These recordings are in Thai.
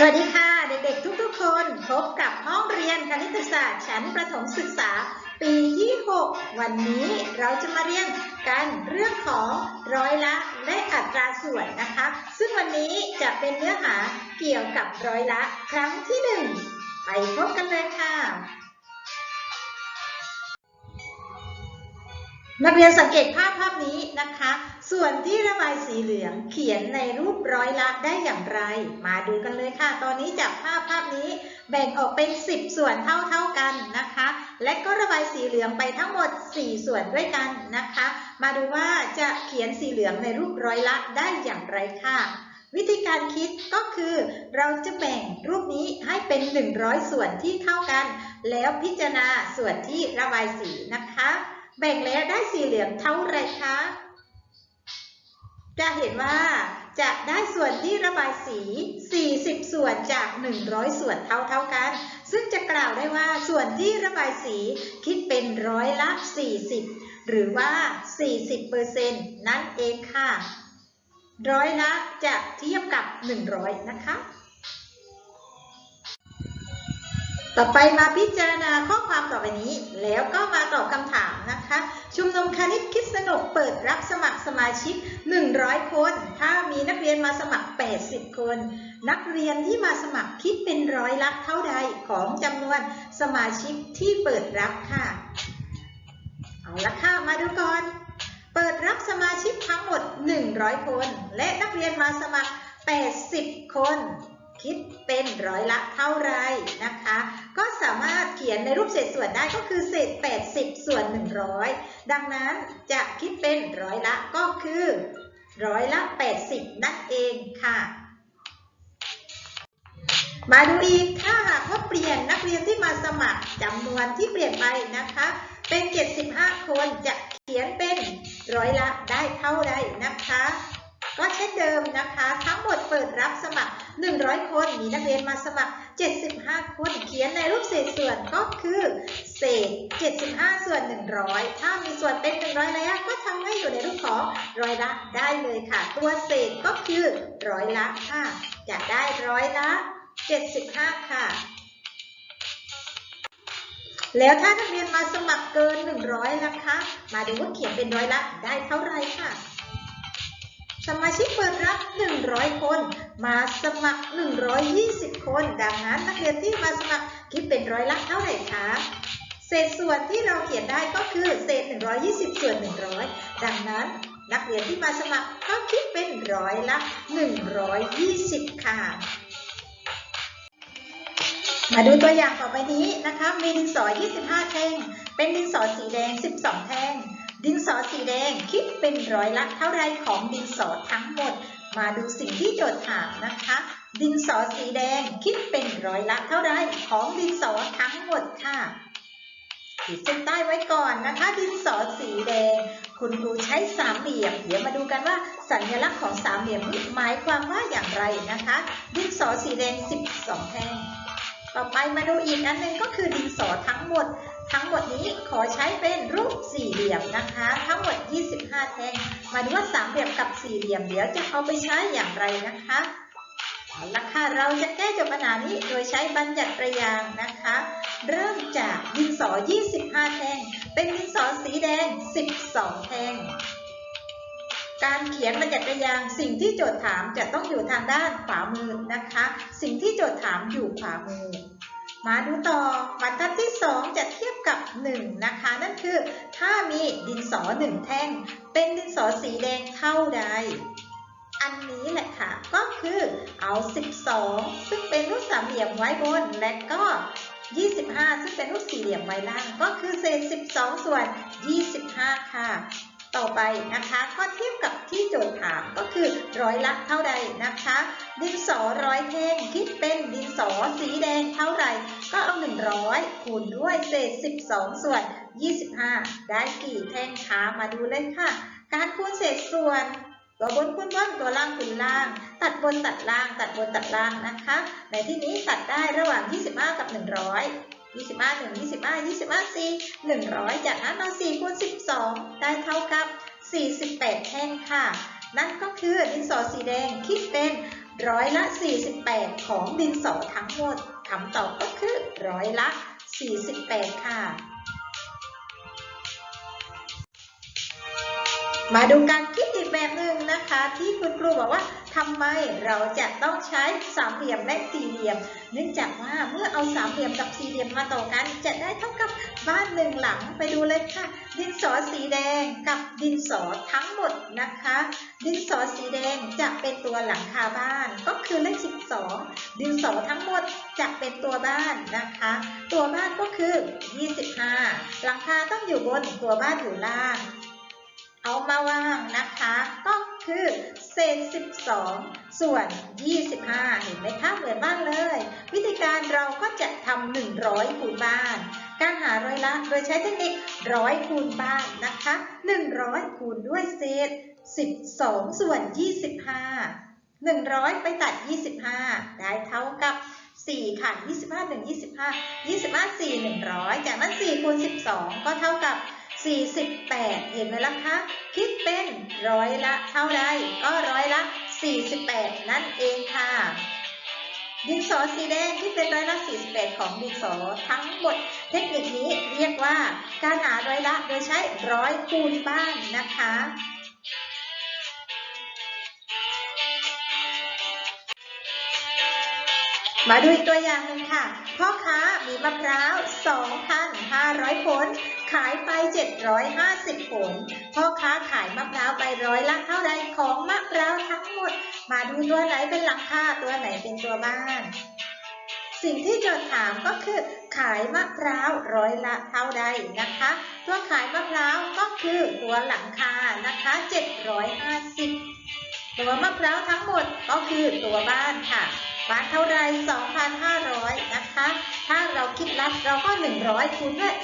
สวัสดีค่ะเด็กๆ ทุกๆ คนพบกับห้องเรียนคณิตศาสตร์ชั้นประถมศึกษาปีที่ 6 วันนี้เราจะมาเรียนกันเรื่องของร้อยละและอัตราส่วนนะคะ ซึ่งวันนี้จะเป็นเนื้อหาเกี่ยวกับร้อยละครั้งที่ 1 ไปพบกันเลยค่ะ นักเรียนสังเกตภาพภาพนี้นะคะ ส่วนที่ระบายสีเหลืองเขียนในรูปร้อยละได้อย่างไร มาดูกันเลยค่ะ ตอนนี้จากภาพภาพนี้แบ่งออกเป็น 10 ส่วนเท่าๆกันนะคะ และก็ระบายสีเหลืองไปทั้งหมด 4 ส่วนด้วยกันนะคะ มาดูว่าจะเขียนสีเหลืองในรูปร้อยละได้อย่างไรค่ะ วิธีการคิดก็คือ เราจะแบ่งรูปนี้ให้เป็น 100 ส่วนที่เท่ากัน แล้วพิจารณาส่วนที่ระบายสีนะคะ แบ่งแล้วได้สีเหลืองเท่าไรคะ จะเห็นว่าจะได้ส่วนที่ระบายสี 40 ส่วนจาก 100 ส่วนเท่าๆกัน ซึ่งจะกล่าวได้ว่าส่วนที่ระบายสีคิดเป็นร้อยละ 40 หรือว่า 40%นั่นเองค่ะ ร้อยละจะเทียบกับ 100 นะคะ ต่อไปมาพิจารณาข้อความต่อไปนี้ แล้วก็มาตอบคำถามนะคะ ชุมนุมคณิตคิดสนุกเปิดรับสมัครสมาชิก 100 คน ถ้ามีนักเรียนมาสมัคร 80 คน นักเรียนที่มาสมัครคิดเป็นร้อยละเท่าใดของจำนวนสมาชิกที่เปิดรับค่ะ เอาละค่ะ มาดูก่อน เปิดรับสมาชิกทั้งหมด 100 คน และนักเรียนมาสมัคร 80 คน คิดเป็นร้อยละเท่าไรนะคะ ก็สามารถเขียนในรูปเศษส่วนได้ก็คือเศษ 80 ส่วน 100 ดังนั้นจะคิดเป็นร้อยละก็คือร้อยละ 80 นั่นเองค่ะ มาดูอีกถ้าหากว่าเปลี่ยนนักเรียนที่มาสมัครจำนวนที่เปลี่ยนไปนะคะ เป็น 75 คนจะเขียนเป็นร้อยละได้เท่าใดนะคะ ก็เช่นเดิมนะคะ ทั้งหมดเปิดรับสมัคร 100 คนมีนักเรียนมาสมัคร 75 คน เขียนในรูปเศษส่วนก็คือเศษ 75 ส่วน 100 ถ้ามีส่วนเป็น 100 แล้วก็ทำให้อยู่ในรูปของร้อยละได้เลยค่ะ ตัวเศษก็คือร้อยละค่ะจะได้ร้อยละ 75 ค่ะแล้วถ้านักเรียนมาสมัครเกิน 100นะคะ มาดูว่าเขียนเป็นร้อยละได้เท่าไหรค่ะ สมาชิกเปิดรับ 100 คน มาสมัคร 120 คน ดังนั้นนักเรียนที่มาสมัครคิดเป็นร้อยละเท่าไหร่คะเศษส่วนที่เราเขียนได้ก็คือเศษ 120 ส่วน 100 ดังนั้นนักเรียนที่มาสมัครก็คิดเป็นร้อยละ 120 ค่ะ มาดูตัวอย่างต่อไปนี้นะคะ มีดินสอ 25 แท่ง เป็นดินสอสีแดง 12 แท่ง ดินสอสีแดงคิดเป็นร้อยละเท่าไรของดินสอทั้งหมด มาดูสิ่งที่โจทย์ถามนะคะ ดินสอสีแดงคิดเป็นร้อยละเท่าไรของดินสอทั้งหมดค่ะขีดเส้นใต้ไว้ก่อนนะคะ ดินสอสีแดง คุณครูใช้สามเหลี่ยม เดี๋ยวมาดูกันว่าสัญลักษณ์ของสามเหลี่ยมหมายความว่าอย่างไรนะคะ ดินสอสีแดง 12 แท่ง ต่อไปมาดูอีกอันหนึ่งก็คือดินสอทั้งหมด ทั้งหมดนี้ขอใช้เป็นรูปสี่เหลี่ยมนะคะ ทั้งหมด 25 แท่ง มาดูว่าสามเหลี่ยมกับสี่เหลี่ยมเดี๋ยวจะเอาไปใช้อย่างไรนะคะเอาละค่ะเราจะแก้โจทย์ปัญหานี้โดยใช้บัญญัติประยางนะคะ เริ่มจากดินสอ 25 แท่ง เป็นดินสอสีแดง 12 แท่ง การเขียนบัญญัติประยางสิ่งที่โจทย์ถามจะต้องอยู่ทางด้านขวามือนะคะ สิ่งที่โจทย์ถามอยู่ขวามือ มาดูต่อบรรทัดที่ 2 จะเทียบกับ 1นะคะ นั่นคือถ้ามีดินสอหนึ่งแท่ง เป็นดินสอสีแดงเท่าใด อันนี้แหละค่ะ ก็คือเอา 12 ซึ่งเป็นรูปสามเหลี่ยมไว้บน และก็ 25 ซึ่งเป็นรูปสี่เหลี่ยมไว้ล่าง ก็คือเศษ 12 ส่วน 25 ค่ะ ต่อไปนะคะก็เทียบกับที่โจทย์ถามก็คือร้อยละเท่าใดนะคะ ดินสอร้อยแท่งคิดเป็นดินสอสีแดงเท่าไหร่ก็เอา 100 คูณด้วยเศษ 12 ส่วน 25 ได้กี่แท่งคะมาดูเลยค่ะ การคูณเศษส่วนตัวบนคูณบนตัวล่างคูณล่าง ตัดบนตัดล่าง ตัดบนตัดล่างนะคะในที่นี้ตัดได้ระหว่าง 25 กับ 100 25 1 25 25 4 100 จากนั้นเอา4คูณ12 ได้เท่ากับ 48 แท่งค่ะ นั่นก็คือดินสอสีแดงคิดเป็นร้อยละ 48 ของดินสอทั้งหมดคำตอบก็คือร้อยละ 48 ค่ะ มาดูการคิดอีกแบบหนึ่งนะคะ ที่คุณครูบอกว่า ทำไมเราจะต้องใช้สามเหลี่ยมและสี่เหลี่ยม เนื่องจากว่าเมื่อเอาสามเหลี่ยมกับสี่เหลี่ยมมาต่อกัน จะได้เท่ากับบ้านหนึ่งหลังไปดูเลยค่ะ ดินสอสีแดงกับดินสอทั้งหมดนะคะ ดินสอสีแดงจะเป็นตัวหลังคาบ้าน ก็คือเลข 12 ดินสอทั้งหมดจะเป็นตัวบ้านนะคะ ตัวบ้านก็คือ 25 หลังคาต้องอยู่บนตัวบ้านอยู่ล่าง เอามาวางนะคะก็ คือเศษ 12 ส่วน 25 เห็นไหมคะเหมือนบ้านเลย วิธีการเราก็จะทำ100 คูณบ้าน การหาร้อยละโดยใช้เทคนิคร้อยคูณบ้านนะคะ 100 คูณด้วยเศษ 12 ส่วน 25 100 ไปตัด 25 ได้เท่ากับ 4 ค่ะ 25 1 25 25 4 100 จากนั้น 4 คูณ 12 ก็เท่ากับ 48 เห็นไหมล่ะคะ คิดเป็นร้อยละเท่าใดก็ร้อยละ 48 นั่นเองค่ะ ดินสอสีแดงที่เป็นร้อยละ 48 ของดินสอทั้งหมด เทคนิคนี้เรียกว่าการหาร้อยละโดยใช้ร้อยคูณบ้านนะคะมาดูอีกตัวอย่างหนึ่งค่ะ พ่อค้ามีมะพร้าว 2,500 ผล ขายไป 750 ผล พ่อค้าขายมะพร้าวไปร้อยละเท่าใดของมะพร้าวทั้งหมด มาดูตัวไหนเป็นหลังคาตัวไหนเป็นตัวบ้าน สิ่งที่โจทย์ถามก็คือขายมะพร้าวร้อยละเท่าใดนะคะ ตัวขายมะพร้าวก็คือตัวหลังคานะคะ 750 ตัวมะพร้าวทั้งหมดก็คือตัวบ้านค่ะ บานเท่าไร2,500 นะคะ ถ้าเราคิดลับเราก็ 100 คูณด้วย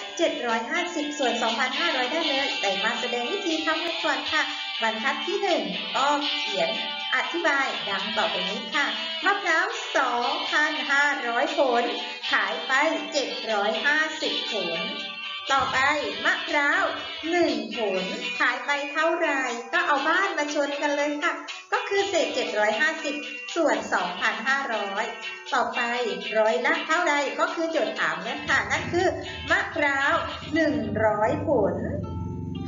750 ส่วน 2,500 ได้เลย แต่มาแสดงวิธีทำกันก่อนค่ะ บรรทัดที่ 1 ก็เขียนอธิบายดังต่อไปนี้ค่ะมะพร้าว 2,500 ผล ขายไป 750 ผล ต่อไปมะพร้าว1ผลขายไปเท่าไรก็เอาบ้านมาชนกันเลยค่ะ ก็คือเศษ 750 ส่วน 2,500 ต่อไปร้อยละเท่าใดก็คือโจทย์ถามนั่นค่ะ นั่นคือมะพร้าว 100 ผล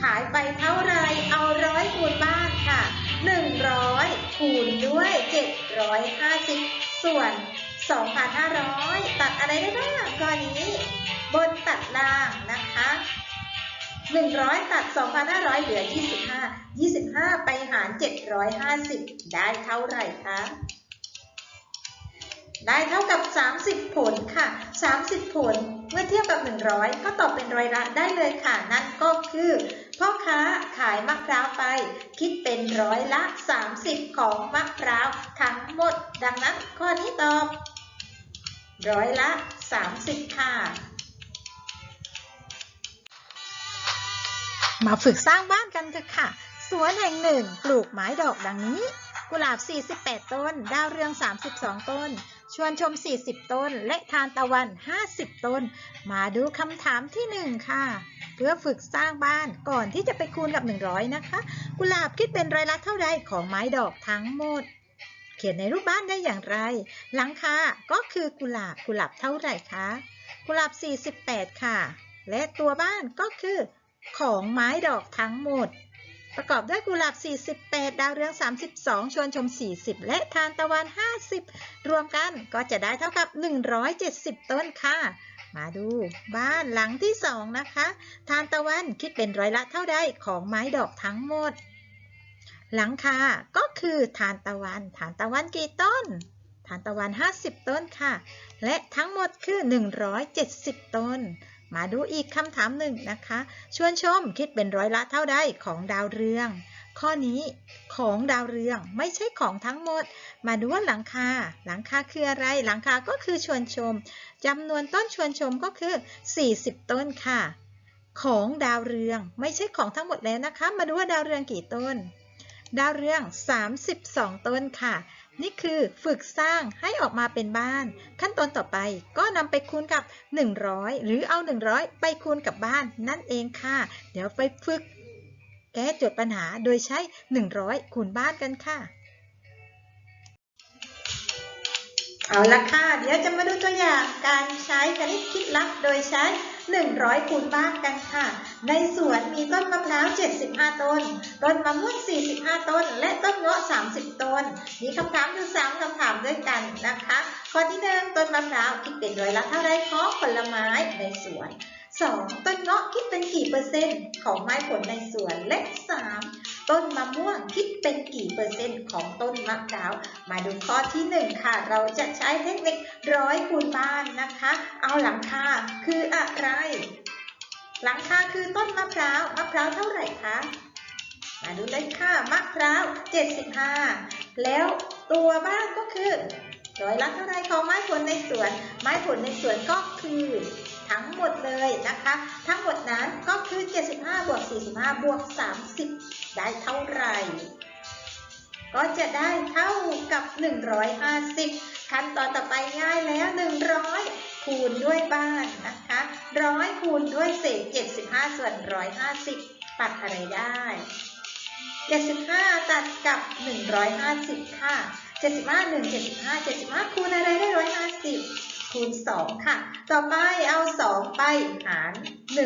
ขายไปเท่าไรเอาร้อยคูณบ้านค่ะ 100 คูณด้วย 750 ส่วน 2,500 ตัดอะไรได้บ้างก้อนนี้ บนตัดล่างนะคะ100 ตัด 2,500 เหลือ 25 25 ไปหาร 750 ได้เท่าไหร่คะ ได้เท่ากับ 30 ผลค่ะ 30 ผล เมื่อเทียบกับ 100 ก็ตอบเป็นร้อยละได้เลยค่ะ นั่นก็คือพ่อค้าขายมะพร้าวไป คิดเป็นร้อยละ 30 ของมะพร้าวทั้งหมด ดังนั้นข้อนี้ตอบ ร้อยละ 30 ค่ะ มาฝึกสร้างบ้านกันเถอะค่ะ สวนแห่งหนึ่งปลูกไม้ดอกดังนี้ กุหลาบ 48 ต้น ดาวเรือง 32 ต้น ชวนชม 40 ต้น และทานตะวัน 50 ต้น มาดูคำถามที่ 1 ค่ะ เพื่อฝึกสร้างบ้านก่อนที่จะไปคูณกับ 100 นะคะ กุหลาบคิดเป็นร้อยละเท่าใดของไม้ดอกทั้งหมด เขียนในรูปบ้านได้อย่างไร หลังคา ก็คือกุหลาบ กุหลาบเท่าไหร่คะ กุหลาบ 48 ค่ะ และตัวบ้านก็คือ ของไม้ดอกทั้งหมด ประกอบด้วยกุหลาบ 48 ดาวเรือง 32 ชวนชม 40 และทานตะวัน 50 รวมกันก็จะได้เท่ากับ 170 ต้นค่ะ มาดูบ้านหลังที่ 2 นะคะ ทานตะวันคิดเป็นร้อยละเท่าใดของไม้ดอกทั้งหมด หลังคาก็คือทานตะวัน ทานตะวันกี่ต้นทานตะวัน 50 ต้นค่ะ และทั้งหมดคือ 170 ต้น มาดูอีกคำถามหนึ่งนะคะ ชวนชมคิดเป็นร้อยละเท่าใดของดาวเรือง ข้อนี้ของดาวเรืองไม่ใช่ของทั้งหมด มาดูว่าหลังคา หลังคาคืออะไร หลังคาก็คือชวนชมจำนวนต้นชวนชมก็คือ 40 ต้นค่ะ ของดาวเรืองไม่ใช่ของทั้งหมดแล้วนะคะ มาดูว่าดาวเรืองกี่ต้น ดาวเรือง 32 ต้นค่ะ นี่คือฝึกสร้างให้ออกมาเป็นบ้าน ขั้นตอนต่อไปก็นำไปคูณกับ 100 หรือเอา 100 ไปคูณกับบ้านนั่นเองค่ะ เดี๋ยวไปฝึก แก้โจทย์ปัญหาโดยใช้ 100 คูณบ้านกันค่ะ เอาละค่ะ เดี๋ยวจะมาดูตัวอย่างการใช้คณิตคิดลับโดยใช้ 100 คูณบ้านกันค่ะ ในสวนมีต้นมะพร้าว 75 ต้น ต้นมะม่วง 45 ต้น และต้นเงาะ 30 ต้น มีคำถามอยู่3คำถามด้วยกันนะคะ ข้อที่หนึ่งต้นมะพร้าวคิดเป็นร้อยละเท่าไรของผลไม้ในสวน 2. ต้นเงาะคิดเป็นกี่เปอร์เซ็นต์ของไม้ผลในสวนและ 3. ต้นมะม่วงคิดเป็นกี่เปอร์เซ็นต์ของต้นมะพร้าว มาดูข้อที่ 1 ค่ะ เราจะใช้เทคนิคร้อยคูณบ้านนะคะ เอาหลังคาคืออะไร หลังคาคือต้นมะพร้าวมะพร้าวเท่าไหร่คะมาดูเลยค่ะมะพร้าว75 แล้วตัวบ้านก็คือร้อยละเท่าไรของไม้ผลในสวน ไม้ผลในสวนก็คือ ทั้งหมดเลยนะคะ ทั้งหมดนั้นก็คือ 75 บวก 45 บวก 30 ได้เท่าไหร่ ก็จะได้เท่ากับ 150 ขั้นตอนต่อไปง่ายแล้ว 100 คูณด้วยบ้านนะคะร้อยคูณด้วยเศษ 75 ส่วน 150 ตัดอะไรได้75 ตัดกับ 150 ค่ะ 75 1 75 75 คูณอะไรได้ 150 คูณ2ค่ะ ต่อไปเอา 2 ไปหาร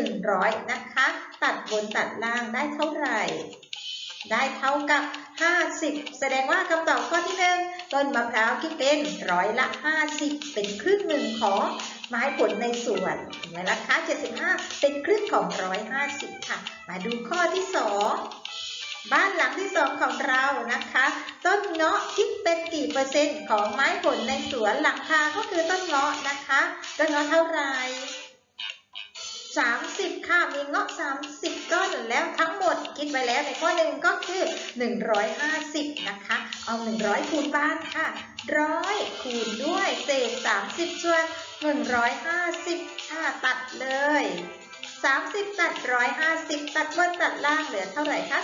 100 นะคะ ตัดบนตัดล่างได้เท่าไหร่ ได้เท่ากับ 50 แสดงว่าคำตอบข้อที่หนึ่งต้นมะพร้าวคิดเป็นร้อยละ 50 เป็นครึ่งหนึ่งของไม้ผลในสวนเห็นไหมล่ะคะ75 เป็นครึ่งของ 150 ค่ะ มาดูข้อที่ 2 บ้านหลังที่2ของเรานะคะ ต้นเงาะคิดเป็นกี่เปอร์เซ็นต์ของไม้ผลในสวนหลังคาก็คือต้นเงาะนะคะ ต้นเงาะเท่าไหร่30 ค่ะ มีเงาะ 30 ต้นแล้วทั้งหมดคิดไปแล้วในข้อหนึ่งก็คือ 150 นะคะ เอา 100 คูณบ้านค่ะ 100 คูณด้วยเศษ 30 ส่วน 150 ค่ะ ตัดเลย 30 ตัด 150 ตัดบนตัดล่างเหลือเท่าไหร่คะ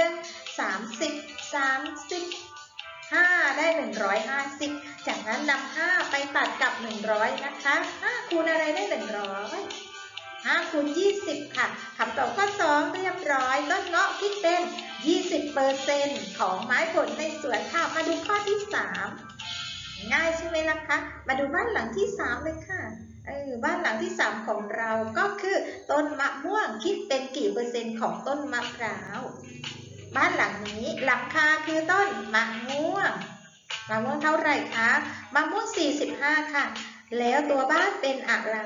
31 30 35 ได้ 150 จากนั้นนำ5ไปตัดกับ 100 นะคะ5คูณอะไรได้ 100 5คูณ20 ค่ะคำตอบข้อ 2 เรียบร้อยต้นเงาะคิดเป็น 20%ของไม้ผลในสวนค่ะ มาดูข้อที่ 3 ง่ายใช่ไหมล่ะคะ มาดูบ้านหลังที่ 3 เลยค่ะ เออบ้านหลังที่ 3 ของเราก็คือ ต้นมะม่วงคิดเป็นกี่เปอร์เซ็นต์ของต้นมะพร้าว บ้านหลังนี้หลังคาคือต้นมะม่วงมะม่วงเท่าไหร่คะมะม่วง 45 ค่ะ แล้วตัวบ้านเป็นอะไร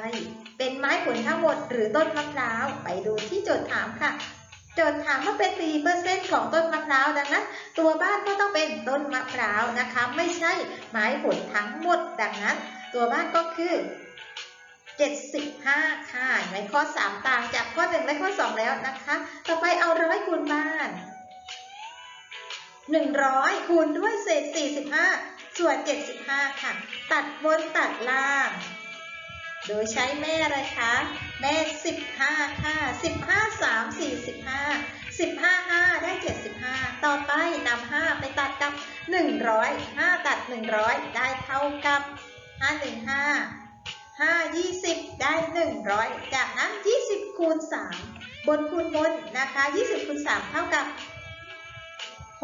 เป็นไม้ผลทั้งหมดหรือต้นมะพร้าวไปดูที่โจทย์ถามค่ะโจทย์ถามว่าเป็นกี่เปอร์เซ็นต์ของต้นมะพร้าวดังนั้น ตัวบ้านก็ต้องเป็นต้นมะพร้าวนะคะ ไม่ใช่ไม้ผลทั้งหมดดังนั้น ตัวบ้านก็คือ 75 ค่ะในไหมข้อ 3 ต่างจากข้อ 1 และข้อ 2 แล้วนะคะ ต่อไปเอาร้อยคูณบ้าน 100 คูณด้วยเศษ 45 ส่วน 75 ค่ะ ตัดบนตัดล่าง โดยใช้แม่อะไรคะ แม่ 15 ค่ะ 15 3 45 15 5 ได้ 75 ต่อไปนำ5ไปตัดกับ 100 5 ตัด 100 ได้เท่ากับ 515 5 20 ได้ 100 จากนั้น 20 คูณ 3 บนคูณบนนะคะ 20 คูณ 3 เท่ากับ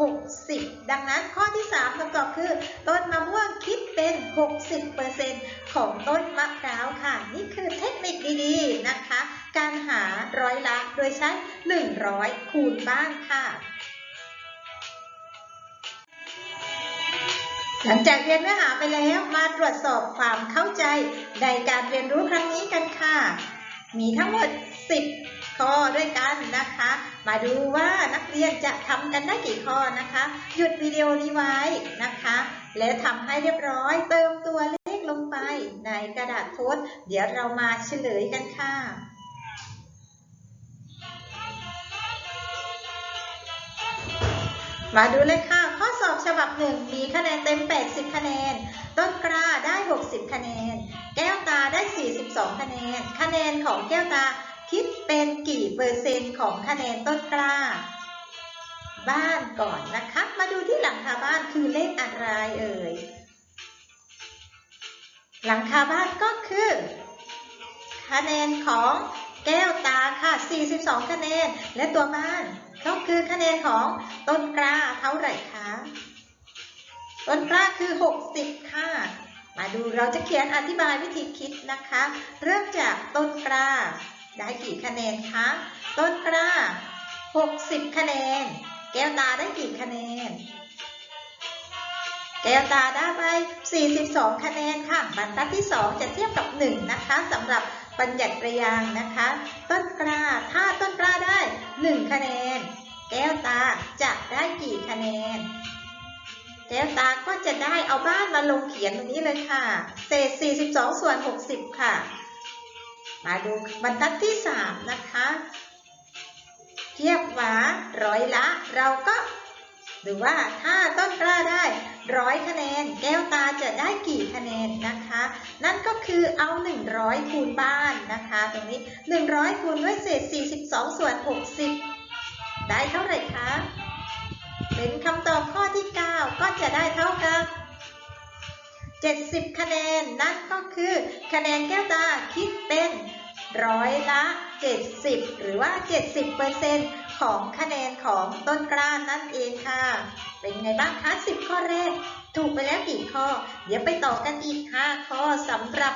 60 ดังนั้นข้อที่ 3คำตอบคือ ต้นมะม่วงคิดเป็น 60%ของต้นมะพร้าวค่ะ นี่คือเทคนิคดีๆนะคะ การหาร้อยละโดยใช้ 100 คูณบ้านค่ะ หลังจากเรียนเนื้อหาไปแล้วมาตรวจสอบความเข้าใจในการเรียนรู้ครั้งนี้กันค่ะ มีทั้งหมด 10 ข้อด้วยกันนะคะ มาดูว่านักเรียนจะทำกันได้กี่ข้อนะคะ หยุดวิดีโอนี้ไว้นะคะ แล้วทำให้เรียบร้อยเติมตัวเลขลงไปในกระดาษโพสเดี๋ยวเรามาเฉลยกันค่ะ มาดูเลยค่ะ ข้อสอบฉบับหนึ่งมีคะแนนเต็ม 80 คะแนน ต้นกล้าได้ 60 คะแนน แก้วตาได้ 42 คะแนน คะแนนของแก้วตาคิดเป็นกี่เปอร์เซ็นต์ของคะแนนต้นกล้า บ้านก่อนนะคะ มาดูที่หลังคาบ้านคือเลขอะไรเอ่ย หลังคาบ้านก็คือ คะแนนของแก้วตาค่ะ 42 คะแนน และตัวบ้าน ก็คือคะแนนของต้นกล้าเท่าไหร่คะ ต้นกล้าคือ 60 ค่ะ มาดูเราจะเขียนอธิบายวิธีคิดนะคะ เริ่มจากต้นกล้า ได้กี่คะแนนคะ ต้นกล้า 60 คะแนน แก้วตาได้กี่คะแนน แก้วตาได้ไป 42 คะแนนค่ะ บรรทัดที่ 2 จะเทียบกับ 1 นะคะสำหรับ บัญญัติประยางนะคะ ต้นกล้าถ้าต้นกล้าได้ 1 คะแนน แก้วตาจะได้กี่คะแนน แก้วตาก็จะได้เอาบ้านมาลงเขียนตรงนี้เลยค่ะ เศษ 42 ส่วน 60 ค่ะ มาดูบรรทัดที่ 3 นะคะ เทียบหวาร้อยละเราก็ หรือว่าถ้าต้นกล้าได้ร้อยคะแนน แก้วตาจะได้กี่คะแนนนะคะ นั่นก็คือเอา 100 คูณบ้านนะคะ ตรงนี้ 100 คูณด้วยเศษ 42 ส่วน 60 ได้เท่าไหร่คะ เป็นคำตอบข้อที่ 9 ก็จะได้เท่ากับ 70 คะแนน นั่นก็คือคะแนนแก้วตาคิดเป็นร้อยละ 70 หรือว่า 70% ของคะแนนของต้นกล้านั่นเองค่ะ เป็นไงบ้างคะ 10 ข้อแรก ถูกไปแล้วกี่ข้อ เดี๋ยวไปต่อกันอีก 5 ข้อสำหรับ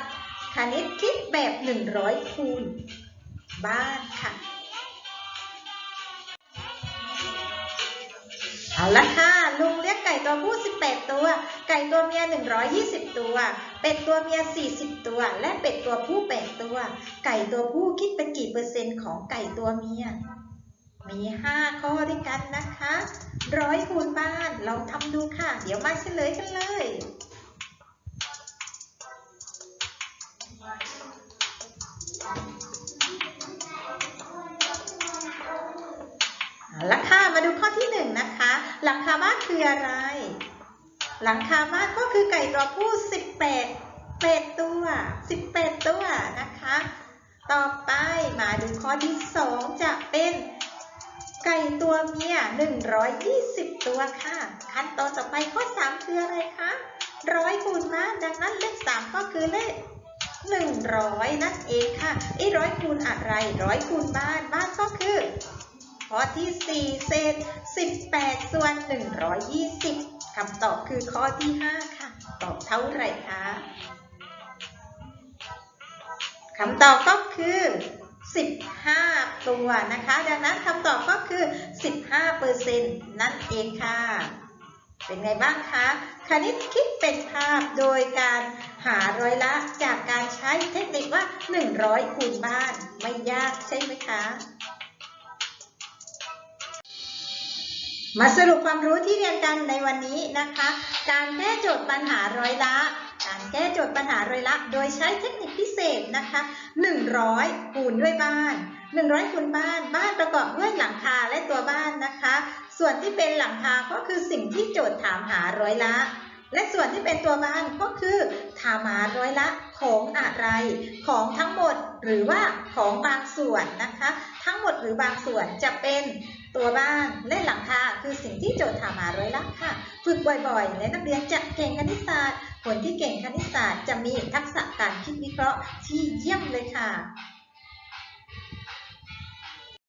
คณิตคิดแบบ 100 คูณ บ้านค่ะ เอาละค่ะ ลุงเลี้ยงไก่ตัวผู้ 18 ตัว ไก่ตัวเมีย 120 ตัว เป็ดตัวเมีย 40 ตัว และเป็ดตัวผู้ 8 ตัว ไก่ตัวผู้คิดเป็นกี่เปอร์เซ็นต์ของไก่ตัวเมีย มี 5 ข้อด้วยกันนะคะร้อยคูณบ้านลองทำดูค่ะ เดี๋ยวมาเฉลยกันเลยเอาละค่ะมาดูข้อที่หนึ่งนะคะ หลังคาบ้านคืออะไร หลังคาบ้านก็คือไก่ตัวผู้ 18เป็ดตัว 18 ตัวนะคะ ต่อไปมาดูข้อที่สองจะเป็น ไก่ตัวเมีย 120 ตัวค่ะ ขั้นตอนต่อไปข้อ 3 คืออะไรคะร้อยคูณบ้านดังนั้นเลข 3 ก็คือเลข 100 นั่นเองค่ะไอ้ร้อยคูณอะไรร้อยคูณบ้านบ้านก็คือข้อที่ 4 เศษ 18 ส่วน 120คำตอบคือข้อที่ 5 ค่ะ ตอบเท่าไหร่คะคำตอบก็คือ 15 ตัวนะคะ ดังนั้นคำตอบก็คือ 15เปอร์เซ็นต์นั่นเองค่ะ เป็นไงบ้างคะ คณิตคิดเป็นภาพโดยการหาร้อยละจากการใช้เทคนิคว่า 100 คูณบ้าน ไม่ยากใช่ไหมคะมาสรุปความรู้ที่เรียนกันในวันนี้นะคะ การแก้โจทย์ปัญหาร้อยละ การแก้โจทย์ปัญหาร้อยละ โดยใช้เทคนิคพิเศษ นะคะ100คูณด้วยบ้าน 100คูณบ้าน บ้านประกอบด้วยหลังคาและตัวบ้านนะคะ ส่วนที่เป็นหลังคาก็คือสิ่งที่โจทย์ถามหาร้อยละ และส่วนที่เป็นตัวบ้านก็คือถามหาร้อยละของอะไร ของทั้งหมดหรือว่าของบางส่วนนะคะ ทั้งหมดหรือบางส่วนจะเป็นตัวบ้านและหลังคาคือสิ่งที่โจทย์ถามหาร้อยละค่ะ ฝึกบ่อยๆ และนักเรียนจะเก่งคณิตศาสตร์ คนที่เก่งคณิตศาสตร์จะมีทักษะการคิดวิเคราะห์ที่เยี่ยมเลยค่ะ